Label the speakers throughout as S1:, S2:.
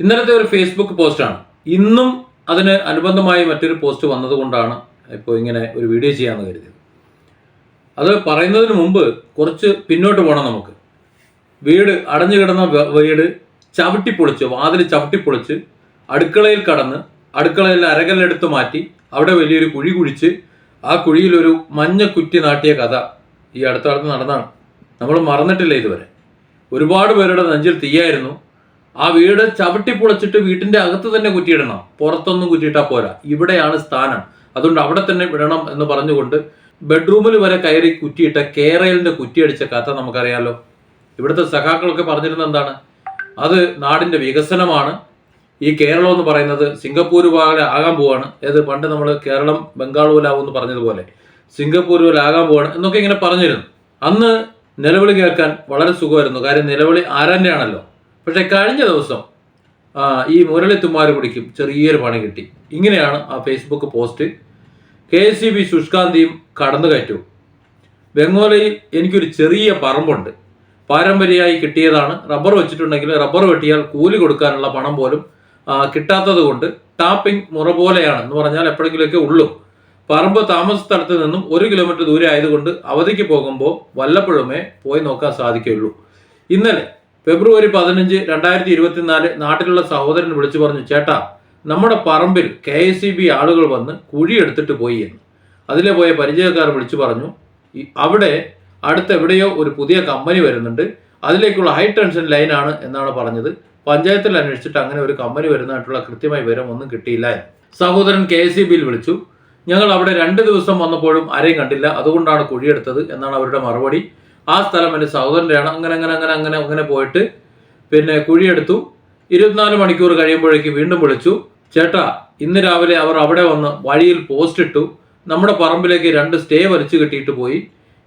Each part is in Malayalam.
S1: ഇന്നലത്തെ ഒരു ഫേസ്ബുക്ക് പോസ്റ്റാണ് ഇന്നും അതിന് അനുബന്ധമായി മറ്റൊരു പോസ്റ്റ് വന്നതുകൊണ്ടാണ് ഇപ്പോൾ ഇങ്ങനെ ഒരു വീഡിയോ ചെയ്യാമെന്ന് കരുതിയത്. അത് പറയുന്നതിന് മുമ്പ് കുറച്ച് പിന്നോട്ട് പോകണം നമുക്ക്. വീട് അടഞ്ഞു കിടന്ന വീട് ചവിട്ടിപ്പൊളിച്ച് വാതിൽ ചവിട്ടിപ്പൊളിച്ച് അടുക്കളയിൽ കടന്ന് അടുക്കളയിൽ അരകല്ലെടുത്ത് മാറ്റി അവിടെ വലിയൊരു കുഴി കുഴിച്ച് ആ കുഴിയിലൊരു മഞ്ഞ കുറ്റി നാട്ടിയ കഥ ഈ അടുത്ത നടന്നാണ് നമ്മൾ മറന്നിട്ടില്ല ഇതുവരെ. ഒരുപാട് പേരുടെ നെഞ്ചിൽ തീയായിരുന്നു. ആ വീട് ചവിട്ടി പൊളിച്ചിട്ട് വീട്ടിന്റെ അകത്ത് തന്നെ കുറ്റിയിടണം. പുറത്തൊന്നും കുറ്റിയിട്ടാൽ പോരാ. ഇവിടെയാണ് സ്ഥാനം. അതുകൊണ്ട് അവിടെ തന്നെ വിടണം എന്ന് പറഞ്ഞുകൊണ്ട് ബെഡ്റൂമിൽ വരെ കയറി കുറ്റിയിട്ട കേരളിന്റെ കുറ്റിയടിച്ച കഥ നമുക്കറിയാലോ. ഇവിടുത്തെ സഖാക്കളൊക്കെ പറഞ്ഞിരുന്നത് എന്താണ്? അത് നാടിന്റെ വികസനമാണ്. ഈ കേരളം എന്ന് പറയുന്നത് സിംഗപ്പൂർ പോലെ ആകാൻ പോവാണ്. ഏത്? പണ്ട് നമ്മൾ കേരളം ബംഗാൾ പോലെ എന്ന് പറഞ്ഞതുപോലെ സിംഗപ്പൂർ പോലെ ആകാൻ പോവാണ് എന്നൊക്കെ ഇങ്ങനെ പറഞ്ഞിരുന്നു. അന്ന് നിലവിളി കേൾക്കാൻ വളരെ സുഖമായിരുന്നു. കാര്യം നിലവിളി ആരാന്റെയാണല്ലോ പക്ഷെ കഴിഞ്ഞ ദിവസം ഈ മുരളി തുമ്മാരുകുടിക്കും ചെറിയൊരു പണി കിട്ടി. ഇങ്ങനെയാണ് ആ Facebook post K S C B ശുഷ്കാന്തിയും കടന്നുകയറ്റവും ബംഗോലയിൽ എനിക്കൊരു ചെറിയ പറമ്പുണ്ട്. പാരമ്പര്യമായി കിട്ടിയതാണ്. റബ്ബർ വെച്ചിട്ടുണ്ടെങ്കിൽ റബ്ബർ വെട്ടിയാൽ കൂലി കൊടുക്കാനുള്ള പണം പോലും കിട്ടാത്തത് കൊണ്ട് ടാപ്പിംഗ് മുറ പോലെയാണ് എന്ന് പറഞ്ഞാൽ എപ്പോഴെങ്കിലുമൊക്കെ ഉള്ളൂ. പറമ്പ് താമസ സ്ഥലത്ത് നിന്നും ഒരു കിലോമീറ്റർ ദൂരെ ആയതുകൊണ്ട് അവധിക്ക് പോകുമ്പോൾ വല്ലപ്പോഴുമേ പോയി നോക്കാൻ സാധിക്കുകയുള്ളൂ. ഇന്നലെ ഫെബ്രുവരി പതിനഞ്ച് രണ്ടായിരത്തി ഇരുപത്തിനാല് നാട്ടിലുള്ള സഹോദരൻ വിളിച്ചു പറഞ്ഞു ചേട്ടാ നമ്മുടെ പറമ്പിൽ കെ എസ് സി ബി ആളുകൾ വന്ന് കുഴിയെടുത്തിട്ട് പോയി എന്ന്. അതിലെ പോയ പരിചയക്കാർ വിളിച്ചു പറഞ്ഞു അവിടെ അടുത്ത് എവിടെയോ ഒരു പുതിയ കമ്പനി വരുന്നുണ്ട് അതിലേക്കുള്ള ഹൈ ടെൻഷൻ ലൈനാണ് എന്നാണ് പറഞ്ഞത്. പഞ്ചായത്തിൽ അന്വേഷിച്ചിട്ട് അങ്ങനെ ഒരു കമ്പനി വരുന്നതായിട്ടുള്ള കൃത്യമായി വിവരം ഒന്നും കിട്ടിയില്ല. സഹോദരൻ കെ എസ് സി ബിയിൽ വിളിച്ചു ഞങ്ങൾ അവിടെ രണ്ട് ദിവസം വന്നപ്പോഴും ആരെയും കണ്ടില്ല അതുകൊണ്ടാണ് കുഴിയെടുത്തത് എന്നാണ് അവരുടെ മറുപടി. ആ സ്ഥലം എന്റെ സഹോദരന്റെയാണ്. അങ്ങനെ അങ്ങനെ അങ്ങനെ അങ്ങനെ അങ്ങനെ പോയിട്ട് പിന്നെ കുഴിയെടുത്തു. ഇരുപത്തിനാല് മണിക്കൂർ കഴിയുമ്പോഴേക്ക് വീണ്ടും വിളിച്ചു. ചേട്ടാ ഇന്ന് രാവിലെ അവർ അവിടെ വന്ന് വഴിയിൽ പോസ്റ്റ് ഇട്ടു. നമ്മുടെ പറമ്പിലേക്ക് രണ്ട് സ്റ്റേ വലിച്ചു കെട്ടിയിട്ട് പോയി.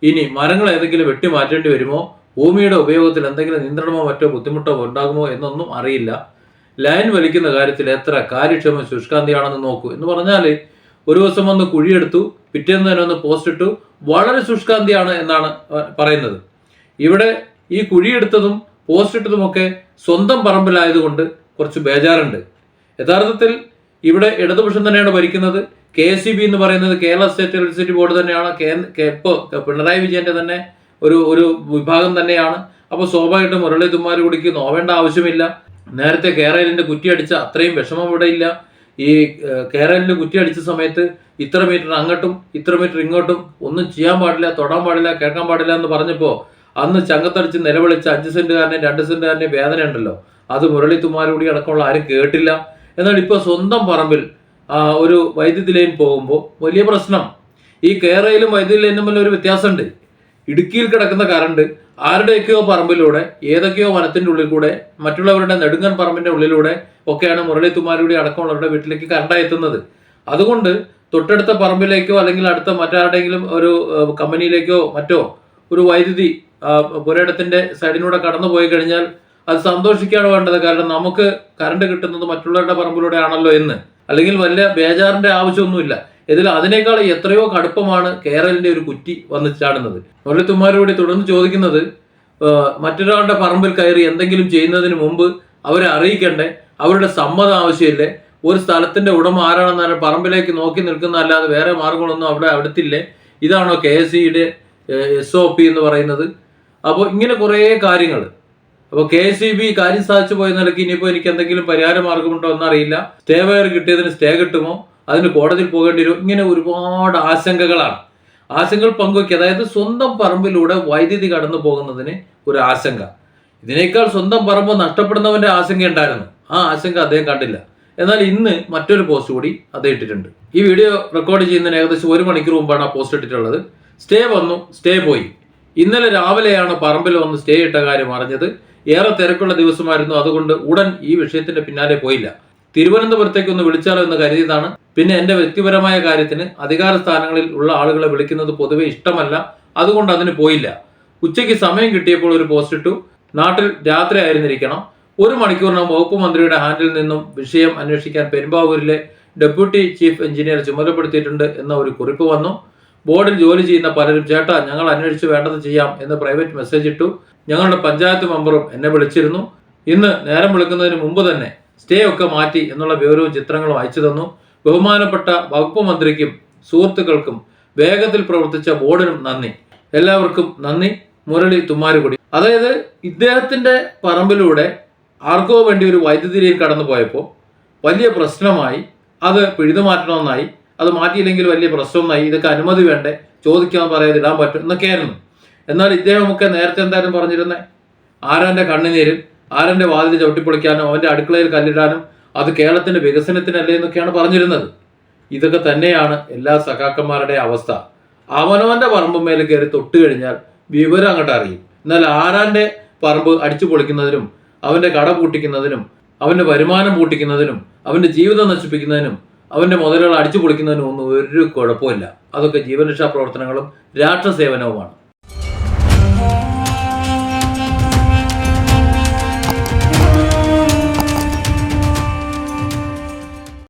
S1: ഇനി മരങ്ങൾ ഏതെങ്കിലും വെട്ടി മാറ്റേണ്ടി വരുമോ? ഭൂമിയുടെ ഉപയോഗത്തിൽ എന്തെങ്കിലും നിയന്ത്രണമോ മറ്റോ ബുദ്ധിമുട്ടോ ഉണ്ടാകുമോ എന്നൊന്നും അറിയില്ല. ലൈൻ വലിക്കുന്ന കാര്യത്തിൽ എത്ര കാര്യക്ഷമ ശുഷ്കാന്തിയാണെന്ന് നോക്കൂ. എന്ന് പറഞ്ഞാൽ ഒരു ദിവസം വന്ന് കുഴിയെടുത്തു പിറ്റേന്ന് തന്നെ ഒന്ന് പോസ്റ്റ് ഇട്ടു. വളരെ ശുഷ്കാന്തിയാണ് എന്നാണ് പറയുന്നത്. ഇവിടെ ഈ കുഴിയെടുത്തതും പോസ്റ്റ് ഇട്ടതുമൊക്കെ സ്വന്തം പറമ്പിലായതുകൊണ്ട് കുറച്ച് ബേജാറുണ്ട്. യഥാർത്ഥത്തിൽ ഇവിടെ ഇടതുപക്ഷം തന്നെയാണ് ഭരിക്കുന്നത്. കെ എസ് സി ബി എന്ന് പറയുന്നത് കേരള സ്റ്റേറ്റ് ഇലക്ട്രിസിറ്റി ബോർഡ് തന്നെയാണ്. ഇപ്പോൾ പിണറായി വിജയന്റെ തന്നെ ഒരു ഒരു വിഭാഗം തന്നെയാണ്. അപ്പോൾ സ്വാഭാവികമായിട്ടും മുരളി തുമ്മാരുകുടിക്ക് നോവേണ്ട ആവശ്യമില്ല. നേരത്തെ കേരളിന്റെ കുറ്റി അടിച്ച അത്രയും വിഷമം ഇവിടെ ഇല്ല. ഈ കേരളിന്റെ കുറ്റി അടിച്ച സമയത്ത് ഇത്ര മീറ്റർ അങ്ങോട്ടും ഇത്ര മീറ്റർ ഇങ്ങോട്ടും ഒന്നും ചെയ്യാൻ പാടില്ല തൊടാൻ പാടില്ല കേൾക്കാൻ പാടില്ല എന്ന് പറഞ്ഞപ്പോൾ അന്ന് ചങ്കത്തടിച്ച് നിലവിളിച്ച അഞ്ച് സെന്റുകാരനെയും രണ്ട് സെന്റുകാരനെയും വേദന ഉണ്ടല്ലോ അത് മുരളി തുമ്മാരുകൂടി അടക്കമുള്ള ആരും കേട്ടില്ല. എന്നാൽ ഇപ്പോൾ സ്വന്തം പറമ്പിൽ ഒരു വൈദ്യുതി ലൈൻ പോകുമ്പോൾ വലിയ പ്രശ്നം. ഈ കേരളയിലും വൈദ്യുതി ലൈനും തമ്മിൽ ഒരു വ്യത്യാസമുണ്ട്. ഇടുക്കിയിൽ കിടക്കുന്ന കറണ്ട് ആരുടെയൊക്കെയോ പറമ്പിലൂടെ ഏതൊക്കെയോ വനത്തിന്റെ ഉള്ളിൽ കൂടെ മറ്റുള്ളവരുടെ നെടുങ്കൻ പറമ്പിന്റെ ഉള്ളിലൂടെ ഒക്കെയാണ് മുരളി തുമാരുടെ അടക്കമുള്ളവരുടെ വീട്ടിലേക്ക് കറണ്ടായി എത്തുന്നത്. അതുകൊണ്ട് തൊട്ടടുത്ത പറമ്പിലേക്കോ അല്ലെങ്കിൽ അടുത്ത മറ്റാരുടെയെങ്കിലും ഒരു കമ്പനിയിലേക്കോ മറ്റോ ഒരു വൈദ്യുതി പുരയിടത്തിന്റെ സൈഡിലൂടെ കടന്നു പോയി കഴിഞ്ഞാൽ അത് സന്തോഷിക്കുകയാണ് വേണ്ടത് കാരണം നമുക്ക് കറണ്ട് കിട്ടുന്നത് മറ്റുള്ളവരുടെ പറമ്പിലൂടെ ആണല്ലോ എന്ന്. അല്ലെങ്കിൽ വലിയ ബേജാറിന്റെ ആവശ്യമൊന്നുമില്ല. ഇതിൽ അതിനേക്കാൾ എത്രയോ കടുപ്പമാണ് കേരളിന്റെ ഒരു കുറ്റി വന്ന് ചാടുന്നത്. മുരളിത്തുമാരോട് തുടർന്ന് ചോദിക്കുന്നത് മറ്റൊരാളുടെ പറമ്പിൽ കയറി എന്തെങ്കിലും ചെയ്യുന്നതിന് മുമ്പ് അവരെ അറിയിക്കണ്ടേ? അവരുടെ സമ്മതം ആവശ്യമില്ലേ? ഒരു സ്ഥലത്തിന്റെ ഉടമ ആരാണെന്ന് പറമ്പിലേക്ക് നോക്കി നിൽക്കുന്ന അല്ലാതെ വേറെ മാർഗങ്ങളൊന്നും അവിടെ അടുത്തില്ലേ? ഇതാണോ കെ എസ് സിയുടെ എസ് ഒ പി എന്ന് പറയുന്നത്? അപ്പോൾ ഇങ്ങനെ കുറേ കാര്യങ്ങൾ. അപ്പോൾ കെ എസ് ബി കാര്യം സാധിച്ചു പോയ നിലയ്ക്ക് ഇനിയിപ്പോൾ എനിക്ക് എന്തെങ്കിലും പരിഹാര മാർഗമുണ്ടോ എന്നറിയില്ല. സ്റ്റേ വയർ കിട്ടിയതിന് സ്റ്റേ കിട്ടുമോ? അതിന് കോടതിയിൽ പോകേണ്ടി വരും. ഇങ്ങനെ ഒരുപാട് ആശങ്കകളാണ്. ആശങ്കകൾ പങ്കുവയ്ക്കുക അതായത് സ്വന്തം പറമ്പിലൂടെ വൈദ്യുതി കടന്നു പോകുന്നതിന് ഒരു ആശങ്ക. ഇതിനേക്കാൾ സ്വന്തം പറമ്പ് നഷ്ടപ്പെടുന്നവന്റെ ആശങ്ക ഉണ്ടായിരുന്നു. ആ ആശങ്ക അദ്ദേഹം കണ്ടില്ല. എന്നാൽ ഇന്ന് മറ്റൊരു പോസ്റ്റ് കൂടി അദ്ദേഹം ഇട്ടിട്ടുണ്ട്. ഈ വീഡിയോ റെക്കോർഡ് ചെയ്യുന്നതിന് ഏകദേശം ഒരു മണിക്കൂർ മുമ്പാണ് ആ പോസ്റ്റ് ഇട്ടിട്ടുള്ളത്. സ്റ്റേ വന്നു സ്റ്റേ പോയി. ഇന്നലെ രാവിലെയാണ് പറമ്പിൽ വന്ന് സ്റ്റേ ഇട്ട കാര്യം അറിഞ്ഞത്. ഏറെ തിരക്കുള്ള ദിവസമായിരുന്നു. അതുകൊണ്ട് ഉടൻ ഈ വിഷയത്തിന്റെ പിന്നാലെ പോയില്ല. തിരുവനന്തപുരത്തേക്ക് ഒന്ന് വിളിച്ചാലോ എന്ന് കരുതിയതാണ്. പിന്നെ എന്റെ വ്യക്തിപരമായ കാര്യത്തിന് അധികാര സ്ഥാനങ്ങളിൽ ഉള്ള ആളുകളെ വിളിക്കുന്നത് പൊതുവെ ഇഷ്ടമല്ല. അതുകൊണ്ട് അതിന് പോയില്ല. ഉച്ചയ്ക്ക് സമയം കിട്ടിയപ്പോൾ ഒരു പോസ്റ്റ് ഇട്ടു. നാട്ടിൽ രാത്രി ആയിരുന്നിരിക്കണം. ഒരു മണിക്കൂറിനകം വകുപ്പ് മന്ത്രിയുടെ ഹാൻഡിൽ നിന്നും വിഷയം അന്വേഷിക്കാൻ പെരുമ്പാവൂരിലെ ഡെപ്യൂട്ടി ചീഫ് എഞ്ചിനീയർ ചുമതലപ്പെടുത്തിയിട്ടുണ്ട് എന്ന ഒരു കുറിപ്പ് വന്നു. ബോർഡിൽ ജോലി ചെയ്യുന്ന പലരും ചേട്ടാ ഞങ്ങൾ അന്വേഷിച്ച് വേണ്ടത് ചെയ്യാം എന്ന് പ്രൈവറ്റ് മെസ്സേജ് ഇട്ടു. ഞങ്ങളുടെ പഞ്ചായത്ത് മെമ്പറും എന്നെ വിളിച്ചിരുന്നു. ഇന്ന് നേരം വിളിക്കുന്നതിന് മുമ്പ് തന്നെ സ്റ്റേ ഒക്കെ മാറ്റി എന്നുള്ള വിവരവും ചിത്രങ്ങളും അയച്ചു തന്നു. ബഹുമാനപ്പെട്ട വകുപ്പ് മന്ത്രിക്കും സുഹൃത്തുക്കൾക്കും വേഗത്തിൽ പ്രവർത്തിച്ച ബോർഡിനും നന്ദി. എല്ലാവർക്കും നന്ദി. മുരളി തുമ്മാരുകുടി. അതായത് ഇദ്ദേഹത്തിന്റെ പറമ്പിലൂടെ ആർക്കോ വേണ്ടി ഒരു വൈദ്യുതി ലൈൻ കടന്നു പോയപ്പോൾ വലിയ പ്രശ്നമായി. അത് പിഴുതു മാറ്റണമെന്നായി. അത് മാറ്റിയില്ലെങ്കിൽ വലിയ പ്രശ്നമൊന്നായി. ഇതൊക്കെ അനുമതി വേണ്ടേ? ചോദിക്കാൻ പറയാതെ ഇടാൻ പറ്റും എന്നൊക്കെയായിരുന്നു. എന്നാൽ ഇദ്ദേഹമൊക്കെ നേരത്തെ എന്തായാലും പറഞ്ഞിരുന്നേ. ആരാന്റെ കണ്ണുനീരിൽ ആരന്റെ വാതിൽ ചവിട്ടിപ്പൊളിക്കാനും അവന്റെ അടുക്കളയിൽ കല്ലിടാനും അത് കേരളത്തിന്റെ വികസനത്തിനല്ലേ എന്നൊക്കെയാണ് പറഞ്ഞിരുന്നത്. ഇതൊക്കെ തന്നെയാണ് എല്ലാ സഖാക്കന്മാരുടെ അവസ്ഥ. അവനവന്റെ പറമ്പുമേൽ കയറി തൊട്ട് കഴിഞ്ഞാൽ വിവരം അങ്ങോട്ട് അറിയും. എന്നാൽ ആരാന്റെ പറമ്പ് അടിച്ചു പൊളിക്കുന്നതിനും അവന്റെ കട പൂട്ടിക്കുന്നതിനും അവന്റെ വരുമാനം പൂട്ടിക്കുന്നതിനും അവന്റെ ജീവിതം നശിപ്പിക്കുന്നതിനും അവന്റെ മുതലുകൾ അടിച്ചു പൊളിക്കുന്നതിനും ഒന്നും ഒരു കുഴപ്പമില്ല അതൊക്കെ ജീവരക്ഷാ പ്രവർത്തനങ്ങളും രാഷ്ട്ര രാഷ്ട്രസേവനവുമാണ്.